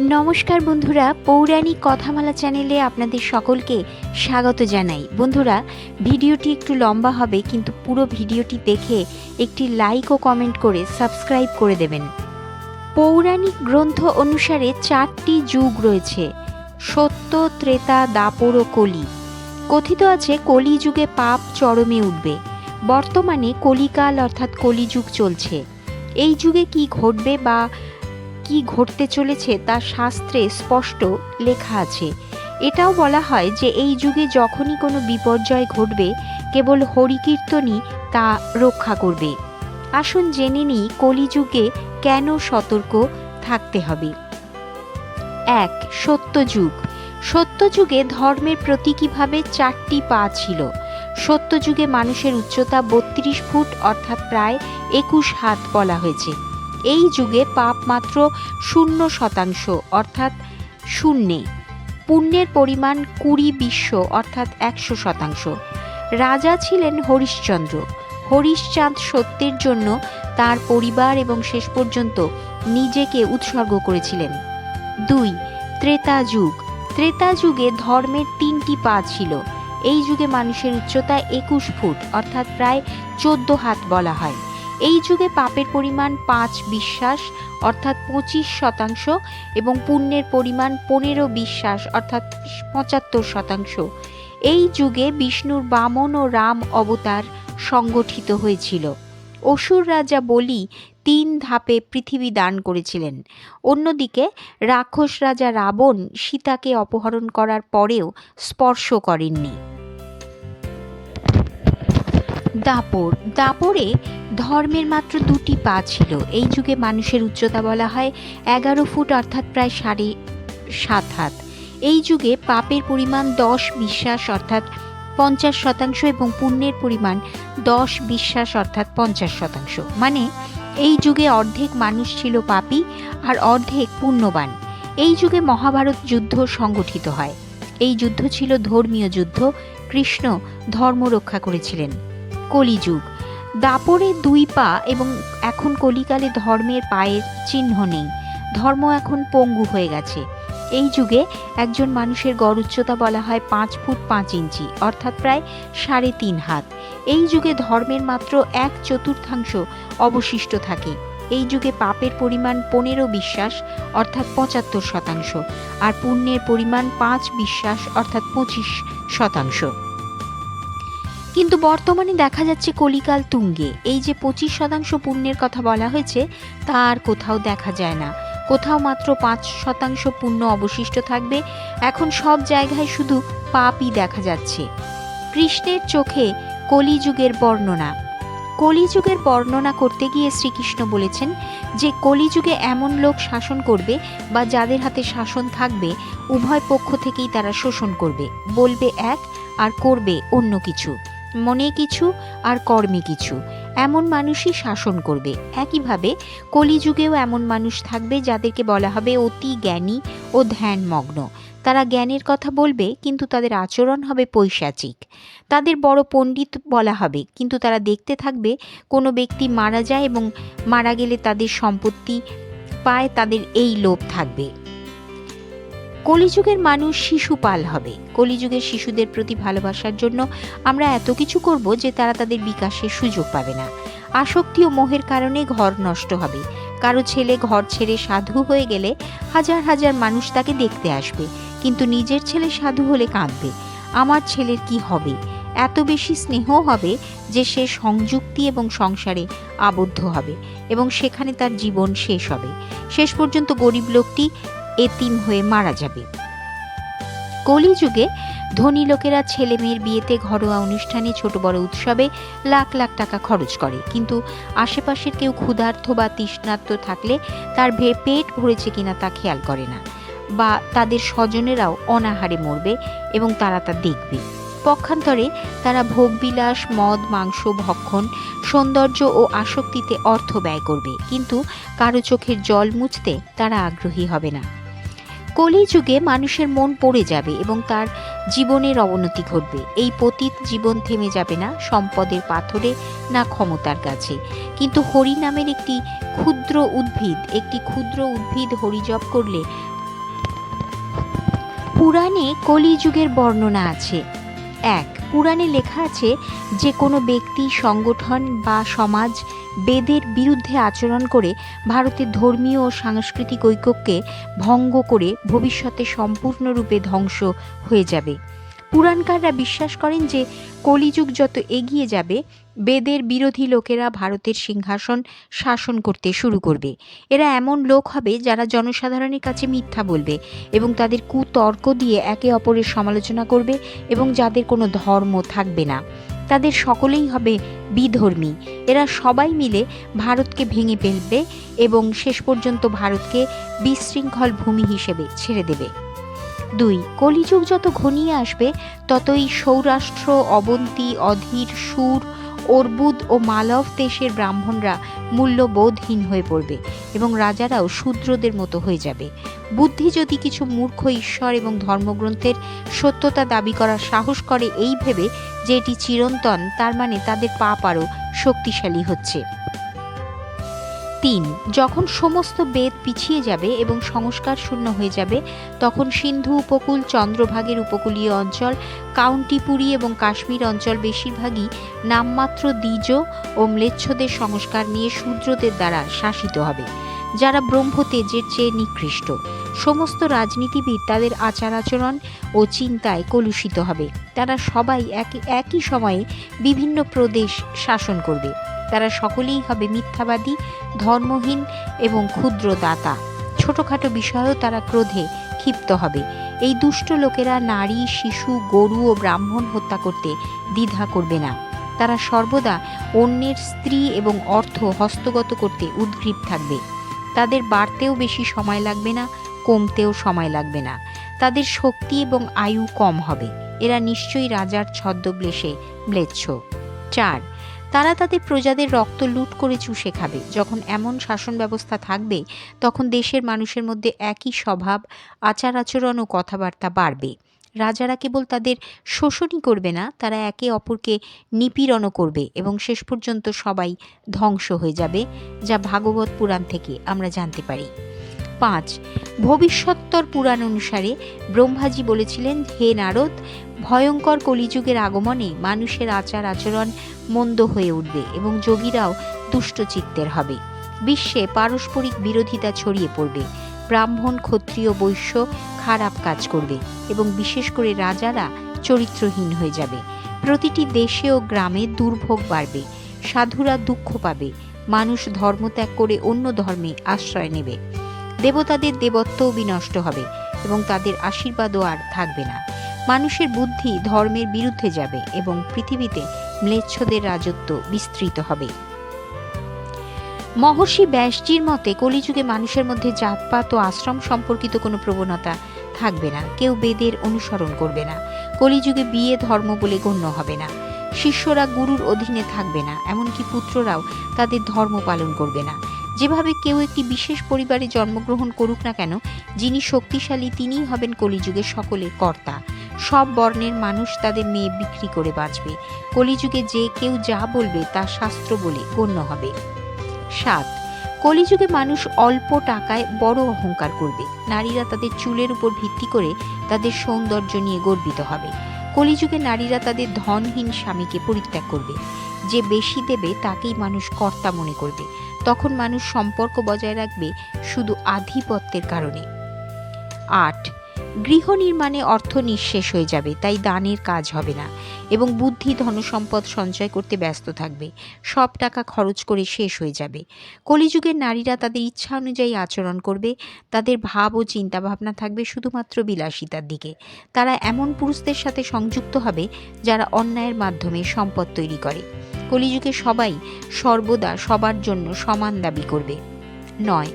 নমস্কার বন্ধুরা, পৌরাণিক কথামালা চ্যানেলে আপনাদের সকলকে স্বাগত জানাই। বন্ধুরা, ভিডিওটি একটু লম্বা হবে, কিন্তু পুরো ভিডিওটি দেখে একটি লাইক ও কমেন্ট করে সাবস্ক্রাইব করে দেবেন। পৌরাণিক গ্রন্থ অনুসারে চারটি যুগ রয়েছে, সত্য, ত্রেতা, দাপর ও কলি। কথিত আছে কলি যুগে পাপ চরমে উঠবে। বর্তমানে কলিকাল অর্থাৎ কলিযুগ চলছে। এই যুগে কি ঘটবে বা কি ঘটতে চলেছে তা শাস্ত্রে স্পষ্ট লেখা আছে। এটাও বলা হয় যে এই যুগে যখনই কোনো বিপর্যয় ঘটবে, কেবল হরিকীর্তনই তা রক্ষা করবে। আসুন জেনে নিই কলিযুগে কেন সতর্ক থাকতে হবে। এক, সত্যযুগ। সত্যযুগে ধর্মের প্রতীকীভাবে চারটি পা ছিল? সত্যযুগে মানুষের উচ্চতা বত্রিশ ফুট, অর্থাৎ প্রায় একুশ হাত বলা হয়েছে। এই যুগে পাপ মাত্র শূন্য শতাংশ, অর্থাৎ শূন্যে। পুণ্যের পরিমাণ কুড়ি বিশ্ব, অর্থাৎ একশো শতাংশ। রাজা ছিলেন হরিশ্চন্দ্র। হরিশ্চাঁদ সত্যের জন্য তার পরিবার এবং শেষ পর্যন্ত নিজেকে উৎসর্গ করেছিলেন। দুই, ত্রেতা যুগ। ত্রেতা যুগে ধর্মের তিনটি পা ছিল। এই যুগে মানুষের উচ্চতা একুশ ফুট, অর্থাৎ প্রায় চোদ্দ হাত বলা হয়। এই যুগে পাপের পরিমাণ পাঁচ বিশ্বাস, অর্থাৎ পঁচিশ শতাংশ, এবং পুণ্যের পরিমাণ পনেরো বিশ্বাস, অর্থাৎ পঁচাত্তর শতাংশ। এই যুগে বিষ্ণুর বামন ও রাম অবতার সংগঠিত হয়েছিল। অসুর রাজা বলি তিন ধাপে পৃথিবী দান করেছিলেন। অন্যদিকে রাক্ষস রাজা রাবণ সীতাকে অপহরণ করার পরেও স্পর্শ করেননি। দাপর। দাপরে ধর্মের মাত্র দুটি পা ছিল। এই যুগে মানুষের উচ্চতা বলা হয় এগারো ফুট, অর্থাৎ প্রায় সাড়ে সাত হাত। এই যুগে পাপের পরিমাণ দশ বিশ্বাস, অর্থাৎ পঞ্চাশ শতাংশ এবং পুণ্যের পরিমাণ দশ বিশ্বাস, অর্থাৎ পঞ্চাশ শতাংশ। মানে এই যুগে অর্ধেক মানুষ ছিল পাপী আর অর্ধেক পুণ্যবান। এই যুগে মহাভারত যুদ্ধ সংগঠিত হয়। এই যুদ্ধ ছিল ধর্মীয় যুদ্ধ। কৃষ্ণ ধর্ম রক্ষা করেছিলেন। কলিযুগ। দাপরে দুই পা এবং এখন কলিকালে ধর্মের পায়ের চিহ্ন নেই। ধর্ম এখন পঙ্গু হয়ে গেছে। এই যুগে একজন মানুষের গড় উচ্চতা বলা হয় পাঁচ ফুট পাঁচ ইঞ্চি, অর্থাৎ প্রায় সাড়ে তিন হাত। এই যুগে ধর্মের মাত্র এক চতুর্থাংশ অবশিষ্ট থাকে। এই যুগে পাপের পরিমাণ পনেরো বিশ্বাস, অর্থাৎ পঁচাত্তর শতাংশ, আর পুণ্যের পরিমাণ পাঁচ বিশ্বাস, অর্থাৎ পঁচিশ শতাংশ। কিন্তু বর্তমানে দেখা যাচ্ছে কলিকাল তুঙ্গে। এই যে পঁচিশ শতাংশ পুণ্যের কথা বলা হয়েছে, তা আর কোথাও দেখা যায় না। কোথাও মাত্র পাঁচ শতাংশ পুণ্য অবশিষ্ট থাকবে। এখন সব জায়গায় শুধু পাপই দেখা যাচ্ছে। কৃষ্ণের চোখে কলিযুগের বর্ণনা। কলিযুগের বর্ণনা করতে গিয়ে শ্রীকৃষ্ণ বলেছেন যে, কলিযুগে এমন লোক শাসন করবে বা যাদের হাতে শাসন থাকবে, উভয় পক্ষ থেকেই তারা শোষণ করবে, বলবে এক আর করবে অন্য কিছু। মনে কিছু আর কর্মে কিছু। এমন মানুষই শাসন করবে। একইভাবে কলিযুগেও এমন মানুষ থাকবে যাদেরকে বলা হবে অতি জ্ঞানী ও ধ্যানমগ্ন। তারা জ্ঞানের কথা বলবে, কিন্তু তাদের আচরণ হবে পৈশাচিক। তাদের বড় পণ্ডিত বলা হবে, কিন্তু তারা দেখতে থাকবে কোনো ব্যক্তি মারা যায় এবং মারা গেলে তাদের সম্পত্তি পায়, তাদের এই লোভ থাকবে। কলিযুগের মানুষ শিশুপাল হবে। কলিযুগের শিশুদের প্রতি ভালোবাসার জন্য আমরা এত কিছু করব যে তারা তাদের বিকাশের সুযোগ পাবে না। আসক্তি ও মোহের কারণে ঘর নষ্ট হবে। কারও ছেলে ঘর ছেড়ে সাধু হয়ে গেলে হাজার হাজার মানুষ তাকে দেখতে আসবে, কিন্তু নিজের ছেলে সাধু হলে কাঁদবে। আমার ছেলের কি হবে? এত বেশি স্নেহ হবে যে সে সংযুক্তি এবং সংসারে আবদ্ধ হবে এবং সেখানে তার জীবন শেষ হবে। শেষ পর্যন্ত গরিব লোকটি এতিম হয়ে মারা যাবে। কলিযুগে ধনী লোকেরা ছেলে মেয়ের বিয়েতে ঘরোয়া অনুষ্ঠানে ছোট বড় উৎসবে লাখ লাখ টাকা খরচ করে। কিন্তু আশেপাশের কেউ ক্ষুধার্থ বা তৃষ্ণার্ত থাকলে তার ভে- পেট ভরেছে কিনা তা খেয়াল করে না বা তাদের স্বজনেরাও অনাহারে মরবে এবং তারা তা দেখবে। পক্ষান্তরে তারা ভোগবিলাস, মদ, মাংস, ভক্ষণ, সৌন্দর্য ও আসক্তিতে অর্থ ব্যয় করবে। কিন্তু কারও চোখের জল মুছতে তারা আগ্রহী হবে না। কলিযুগে মানুষের মন পড়ে যাবে এবং তার জীবনের অবনতি ঘটবে। এই পতীত জীবন থেমে যাবে না সম্পদের পাথরে না ক্ষমতার কাছে। কিন্তু হরি নামের একটি ক্ষুদ্র উদ্ভিদ, একটি ক্ষুদ্র উদ্ভিদ হরিজপ করলে পুরাণে কলিযুগের বর্ণনা আছে। এক, পুরাণে লেখা আছে যে কোনো ব্যক্তি, সংগঠন বা সমাজ বেদের বিরুদ্ধে আচরণ করে ভারতের ধর্মীয় ও সাংস্কৃতিক ঐক্যকে ভঙ্গ করে ভবিষ্যতে সম্পূর্ণরূপে ধ্বংস হয়ে যাবে। পুরাণকাররা বিশ্বাস করেন যে কলিযুগ যত এগিয়ে যাবে, বেদের বিরোধী লোকেরা ভারতের সিংহাসন শাসন করতে শুরু করবে। এরা এমন লোক হবে যারা জনসাধারণের কাছে মিথ্যা বলবে এবং তাদের কুতর্ক দিয়ে একে অপরের সমালোচনা করবে এবং যাদের কোনো ধর্ম থাকবে না। তাদের সকলেই হবে বিধর্মী। এরা সবাই মিলে ভারতকে ভেঙে ফেলবে এবং শেষ পর্যন্ত ভারতকে বিশৃঙ্খল ভূমি হিসেবে ছেড়ে দেবে। দুই, কলিযুগ যত ঘনিয়ে আসবে, ততই সৌরাষ্ট্র, অবন্তী, অধীর, সুর অর্বুদ ও মালব দেশের ব্রাহ্মণরা মূল্যবোধহীন হয়ে পড়বে এবং রাজারাও শূদ্রদের মতো হয়ে যাবে। বুদ্ধি যদি কিছু মূর্খ ঈশ্বর এবং ধর্মগ্রন্থের সত্যতা দাবি করার সাহস করে এই ভেবে যে এটি চিরন্তন, তার মানে তাদের পাপ আরও শক্তিশালী হচ্ছে। তিন, যখন সমস্ত বেদ পিছিয়ে যাবে এবং সংস্কার শূন্য হয়ে যাবে, তখন সিন্ধু, উপকূল, চন্দ্রভাগের উপকূলীয় অঞ্চল, কাউন্টিপুরি এবং কাশ্মীর অঞ্চল বেশিরভাগই নামমাত্র দ্বিজ ও ম্লেচ্ছদের সংস্কার নিয়ে শূদ্রদের দ্বারা শাসিত হবে, যারা ব্রহ্মতেজের চেয়ে নিকৃষ্ট। সমস্ত রাজনীতিবিদ তাদের আচার আচরণ ও চিন্তায় কলুষিত হবে। তারা সবাই একই একই সময়ে বিভিন্ন প্রদেশ শাসন করবে। তারা সকলেই হবে মিথ্যাবাদী, ধর্মহীন এবং ক্ষুদ্র দাতা ছোটোখাটো বিষয়েও তারা ক্রোধে ক্ষিপ্ত হবে। এই দুষ্ট লোকেরা নারী, শিশু, গরু ও ব্রাহ্মণ হত্যা করতে দ্বিধা করবে না। তারা সর্বদা অন্যের স্ত্রী এবং অর্থ হস্তগত করতে উদ্গ্রীব থাকবে। তাদের বাড়তেও বেশি সময় লাগবে না, কমতেও সময় লাগবে না। তাদের শক্তি এবং আয়ু কম হবে। এরা নিশ্চয়ই রাজার ছদ্মবেশে ম্লেচ্ছ। চার তারা তাদের প্রজাদের রক্ত লুট করে চুষে খাবে। যখন এমন শাসন ব্যবস্থা থাকবে, তখন দেশের মানুষের মধ্যে একই স্বভাব আচার আচরণ ও কথাবার্তা বাড়বে। রাজারা কেবল তাদের শোষণই করবে না, তারা একে অপরকে নিপীড়নও করবে এবং শেষ পর্যন্ত সবাই ধ্বংস হয়ে যাবে, যা ভাগবত পুরাণ থেকে আমরা জানতে পারি। পাঁচ। ভবিষ্যত্তর পুরাণ অনুসারে ব্রহ্মাজি বলেছিলেন, হে নারদ, ভয়ঙ্কর কলিযুগের আগমনে মানুষের আচার আচরণ মন্দ হয়ে উঠবে এবং যোগীরাও দুষ্টচিত্তের হবে। বিশ্বে পারস্পরিক বিরোধিতা ছড়িয়ে পড়বে। ব্রাহ্মণ, ক্ষত্রিয়, বৈশ্য খারাপ কাজ করবে এবং বিশেষ করে রাজারা চরিত্রহীন হয়ে যাবে। প্রতিটি দেশে ও গ্রামে দুর্ভোগ বাড়বে। সাধুরা দুঃখ পাবে। মানুষ ধর্মত্যাগ করে অন্য ধর্মে আশ্রয় নেবে। দেবতাদের দেবত্বও বিনষ্ট হবে এবং তাদের আশীর্বাদও আর থাকবে না। মানুষের বুদ্ধি ধর্মের বিরুদ্ধে যাবে এবং পৃথিবীতে ম্লেচ্ছদের রাজত্ব বিস্তৃত হবে। মহর্ষি ব্যাসজির মতে কলিযুগে মানুষের মধ্যে জাতপাত ও আশ্রম সম্পর্কিত কোনো প্রবণতা থাকবে না। কেউ বেদের অনুসরণ করবে না। কলিযুগে বিয়ে ধর্ম বলে গণ্য হবে না। শিষ্যরা গুরুর অধীনে থাকবে না, এমনকি পুত্ররাও তাদের ধর্ম পালন করবে না। যেভাবে কেউ একটি বিশেষ পরিবারে জন্মগ্রহণ করুক না কেন, যিনি শক্তিশালী তিনিই হবেন কলিযুগের সকলের কর্তা। সব বর্ণের মানুষ তাদের মেয়ে বিক্রি করে বাঁচবে। কলিযুগে যে কেউ যা বলবে তা শাস্ত্র বলে গণ্য হবে। সাত, কলিযুগে মানুষ অল্প টাকায় বড় অহংকার করবে। নারীরা তাদের চুলের উপর ভিত্তি করে তাদের সৌন্দর্য নিয়ে গর্বিত হবে। কলিযুগে নারীরা তাদের ধনহীন স্বামীকে পরিত্যাগ করবে। যে বেশি দেবে তাকেই মানুষ কর্তা মনে করবে। তখন মানুষ সম্পর্ক বজায় রাখবে শুধু আধিপত্যের কারণে। আট, গৃহ নির্মাণে অর্থ নিঃশেষ হয়ে যাবে, তাই দানের কাজ হবে না এবং বুদ্ধি, ধনসম্পদ সঞ্চয় করতে ব্যস্ত থাকবে। সব টাকা খরচ করে শেষ হয়ে যাবে। কলিযুগের নারীরা তাদের ইচ্ছা অনুযায়ী আচরণ করবে, তাদের ভাব ও চিন্তাভাবনা থাকবে শুধুমাত্র বিলাসিতার দিকে। তারা এমন পুরুষদের সাথে সংযুক্ত হবে যারা অন্যায়ের মাধ্যমে সম্পদ তৈরি করে। কলিযুগে সবাই সর্বদা সবার জন্য সমান দাবি করবে। নয়,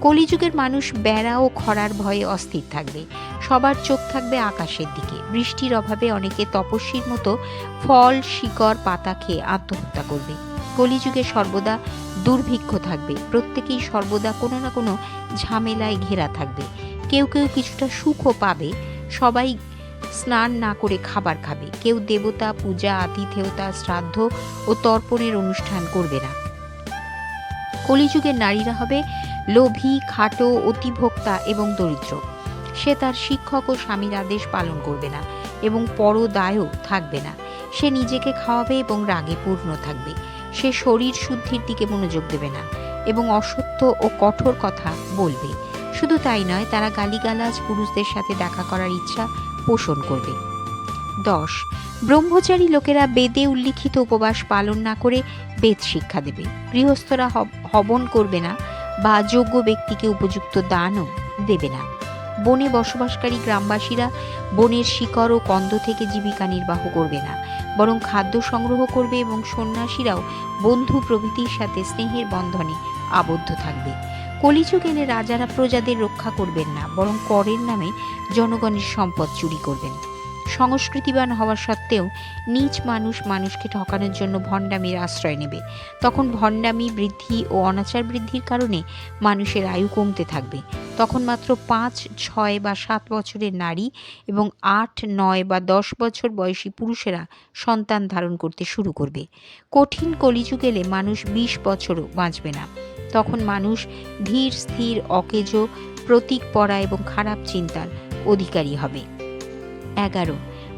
কলিযুগের মানুষ বেড়া ও খরার ভয়ে অস্থির থাকবে। সবার চোখ থাকবে আকাশের দিকে। বৃষ্টির অভাবে অনেকে তপস্বীর মতো ফল, শিকড়, পাতা খেয়ে আত্মহত্যা করবে। কলিযুগে সর্বদা দুর্ভিক্ষ থাকবে। প্রত্যেকেই সর্বদা কোনো না কোনো ঝামেলায় ঘেরা থাকবে। কেউ কেউ কিছুটা সুখও পাবে। সবাই স্নান না করে খাবার খাবে। কেউ দেবতা, পূজা, আতিথেয়তা, শ্রাদ্ধ ও তর্পণের অনুষ্ঠান করবে না। কলিযুগের নারীরা হবে লোভী, খাটো, অতিভোক্তা এবং দরিদ্র। সে তার শিক্ষক ও স্বামীর আদেশ পালন করবে না এবং পরদায়ও থাকবে না। সে নিজেকে খাওয়াবে এবং রাগে পূর্ণ থাকবে। সে শরীর শুদ্ধির দিকে মনোযোগ দেবে না এবং অসত্য ও কঠোর কথা বলবে। শুধু তাই নয়, তারা গালিগালাজ পুরুষদের সাথে দেখা করার ইচ্ছা পোষণ করবে। দশ, ব্রহ্মচারী লোকেরা বেদে উল্লিখিত উপবাস পালন না করে বেদ শিক্ষা দেবে। গৃহস্থরা হব- হবন করবে না বা যোগ্য ব্যক্তিকে উপযুক্ত দানও দেবে না। বনে বসবাসকারী গ্রামবাসীরা বনের শিকড় ও কন্দ থেকে জীবিকা নির্বাহ করবে না, বরং খাদ্য সংগ্রহ করবে এবং সন্ন্যাসীরাও বন্ধু প্রভৃতির সাথে স্নেহের বন্ধনে আবদ্ধ থাকবে। কলিযুগ এলে রাজারা প্রজাদের রক্ষা করবেন না, বরং করের নামে জনগণের সম্পদ চুরি করবেন। সংস্কৃতিবান হওয়া সত্ত্বেও নিজ মানুষ মানুষকে ঠকানোর জন্য ভণ্ডামির আশ্রয় নেবে। তখন ভণ্ডামি বৃদ্ধি ও অনাচার বৃদ্ধির কারণে মানুষের আয়ু কমতে থাকবে। তখন মাত্র পাঁচ, ছয় বা সাত বছরের নারী এবং আট, নয় বা দশ বছর বয়সী পুরুষেরা সন্তান ধারণ করতে শুরু করবে। কঠিন কলিযুগ এলে মানুষ বিশ বছরও বাঁচবে না। তখন মানুষ ধীর, স্থির, অকেজ, প্রতীক পড়া এবং খারাপ চিন্তার অধিকারী হবে। এগারো,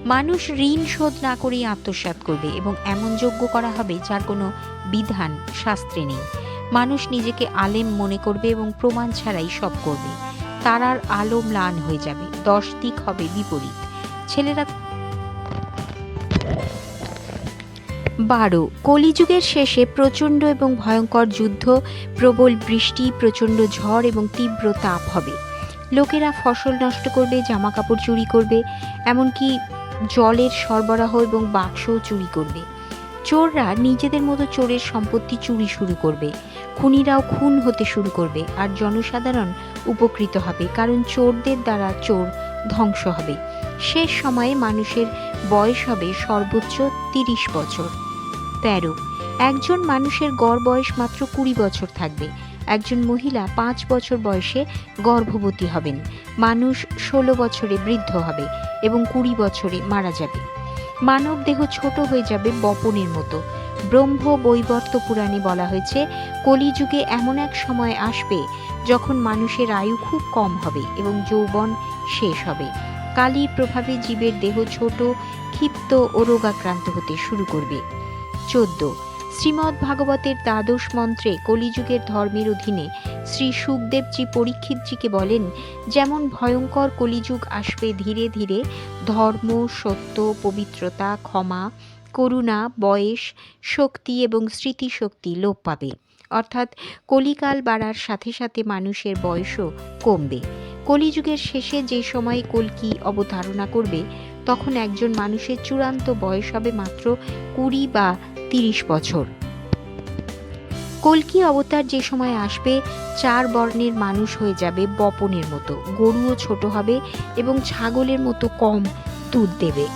মানুষ ঋণ শোধ না করেই আত্মসাৎ করবে এবং এমন যোগ্য করা হবে যার কোনো বিধান, শাস্ত্রে নেই। মানুষ নিজেকে আলেম মনে করবে এবং প্রমাণ ছাড়াই সব করবে। তারার আলো ম্লান হয়ে যাবে। দশ দিক হবে বিপরীত। ছেলেরা বারো। কলিযুগের শেষে প্রচণ্ড এবং ভয়ঙ্কর যুদ্ধ, প্রবল বৃষ্টি, প্রচণ্ড ঝড় এবং তীব্র তাপ হবে। লোকেরা ফসল নষ্ট করবে জামা কাপড় চুরি করবে, এমনকি জলের সরবরাহ এবং বাক্সও চুরি করবে। চোররা নিজেদের মতো চোরের সম্পত্তি চুরি শুরু করবে। খুনিরাও খুন হতে শুরু করবে আর জনসাধারণ উপকৃত হবে, কারণ চোরদের দ্বারা চোর ধ্বংস হবে। শেষ সময়ে মানুষের বয়স হবে সর্বোচ্চ তিরিশ বছর। তেরো। একজন মানুষের গড় বয়স মাত্র কুড়ি বছর থাকবে। একজন মহিলা পাঁচ বছর বয়সে গর্ভবতী হবেন। মানুষ ষোলো বছরে বৃদ্ধ হবে এবং কুড়ি বছরে মারা যাবে। মানব দেহ ছোট হয়ে যাবে বপনের মতো। ব্রহ্ম বৈবর্ত পুরাণে বলা হয়েছে, কলিযুগে এমন এক সময় আসবে যখন মানুষের আয়ু খুব কম হবে এবং যৌবন শেষ হবে। কালির প্রভাবে জীবের দেহ ছোট, ক্ষিপ্ত ও রোগাক্রান্ত হতে শুরু করবে। চোদ্দ। শ্রীমদ্ ভাগবতের দ্বাদশ মন্ত্রে কলিযুগের ধর্মের অধীনে শ্রী সুখদেবজি পরীক্ষিতজিকে বলেন, যেমন ভয়ঙ্কর কলিযুগ আসবে ধীরে ধীরে, ধর্ম, সত্য, পবিত্রতা, ক্ষমা করুণা, বয়স, শক্তি এবং স্মৃতিশক্তি লোপ পাবে। অর্থাৎ কলিকাল বাড়ার সাথে সাথে মানুষের বয়সও কমবে। কলিযুগের শেষে যে সময় কলকি অবতারণা করবে, তখন একজন মানুষের চূড়ান্ত বয়স হবে মাত্র কুড়ি বা তিরিশ বছর। কলকি অবতার যে সময় আসবে, চার বর্ণের মানুষ হয়ে যাবে বপনের মতো। গরুও ছোট হবে এবং ছাগলের মতো কম দুধ দেবে।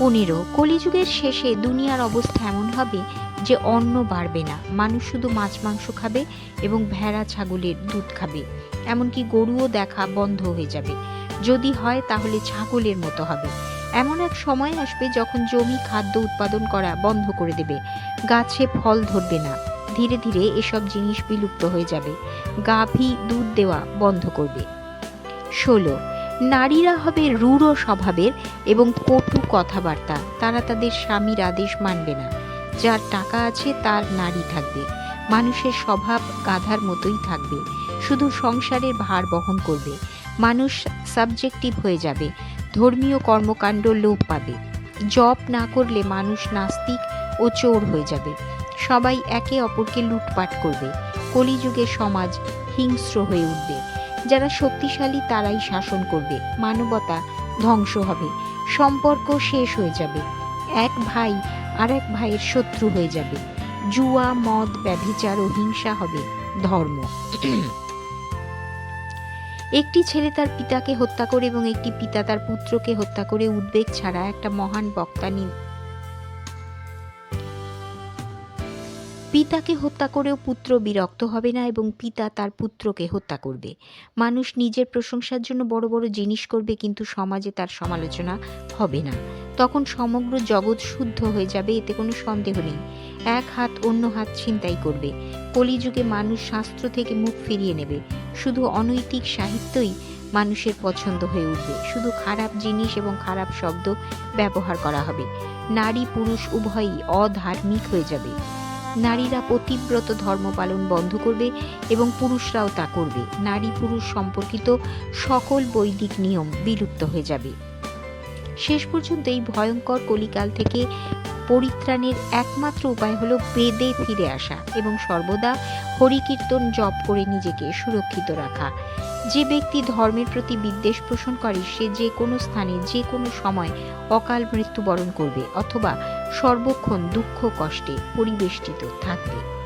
পনেরো, কলিযুগের শেষে দুনিয়ার অবস্থা এমন হবে যে অন্ন বাড়বে না। মানুষ শুধু মাছ, মাংস খাবে এবং ভেড়া, ছাগলের দুধ খাবে। এমনকি গরুও দেখা বন্ধ হয়ে যাবে। যদি হয় তাহলে ছাগলের মতো হবে। এমন এক সময় আসবে যখন জমি, খাদ্য উৎপাদন করা বন্ধ করে দেবে। গাছে ফল ধরবে না। ধীরে ধীরে এসব জিনিস বিলুপ্ত হয়ে যাবে। গাভী দুধ দেওয়া বন্ধ করবে। ষোলো নারীরা হবে রূঢ় স্বভাবের এবং কটু কথাবার্তা। তারা তাদের স্বামীর আদেশ মানবে না। যার টাকা আছে, তার নারী থাকবে। মানুষের স্বভাব গাধার মতোই থাকবে। শুধু সংসারের ভার বহন করবে। মানুষ সাবজেক্টিভ হয়ে যাবে। ধর্মীয় কর্মকাণ্ড লোপ পাবে। জপ না করলে মানুষ নাস্তিক ও চোর হয়ে যাবে। সবাই একে অপরকে লুটপাট করবে। কলিযুগে সমাজ হিংস্র হয়ে উঠবে। যারা শক্তিশালী তারাই শাসন করবে। মানবতা ধ্বংস হবে। সম্পর্ক শেষ হয়ে যাবে। এক ভাই আর এক ভাইয়ের শত্রু হয়ে যাবে। জুয়া, মদ, ব্যভিচার ও হিংসা হবে ধর্ম। একটি ছেলে তার পিতাকে হত্যা করে এবং একটি পিতা তার পুত্রকে হত্যা করে উদ্বেগ ছাড়া একটা মহান বক্তা পিতাকে হত্যা করেও পুত্র বিরক্ত হবে না এবং পিতা তার পুত্রকে হত্যা করবে। মানুষ নিজের প্রশংসার জন্য বড় বড় জিনিস করবে কিন্তু সমাজে তার সমালোচনা হবে না। তখন সমগ্র জগৎ শুদ্ধ হয়ে যাবে, এতে কোনো সন্দেহ নেই। এক হাত অন্য হাত ছিনতাই করবে। কলিযুগে মানুষ শাস্ত্র থেকে মুখ ফিরিয়ে নেবে। শুধু অনৈতিক সাহিত্যই মানুষের পছন্দ হয়ে উঠবে। শুধু খারাপ জিনিস এবং খারাপ শব্দ ব্যবহার করা হবে। নারী পুরুষ উভয়ই অধার্মিক হয়ে যাবে। নারীরা পতিব্রত ধর্ম পালন বন্ধ করবে এবং পুরুষরাও তা করবে। নারী পুরুষ সম্পর্কিত সকল বৈদিক নিয়ম বিলুপ্ত হয়ে যাবে। শেষ পর্যন্ত এই ভয়ঙ্কর কলিকাল থেকে পরিত্রাণের একমাত্র উপায় হলো বেদে ফিরে আসা এবং সর্বদা হরিকীর্তন জপ করে নিজেকে সুরক্ষিত রাখা। যে ব্যক্তি ধর্মের প্রতি বিদ্বেষ পোষণ করে, সে যে কোনো স্থানে, যে কোনো সময় অকাল মৃত্যুবরণ করবে অথবা সর্বক্ষণ দুঃখ, কষ্টে পরিবেষ্টিত থাকবে।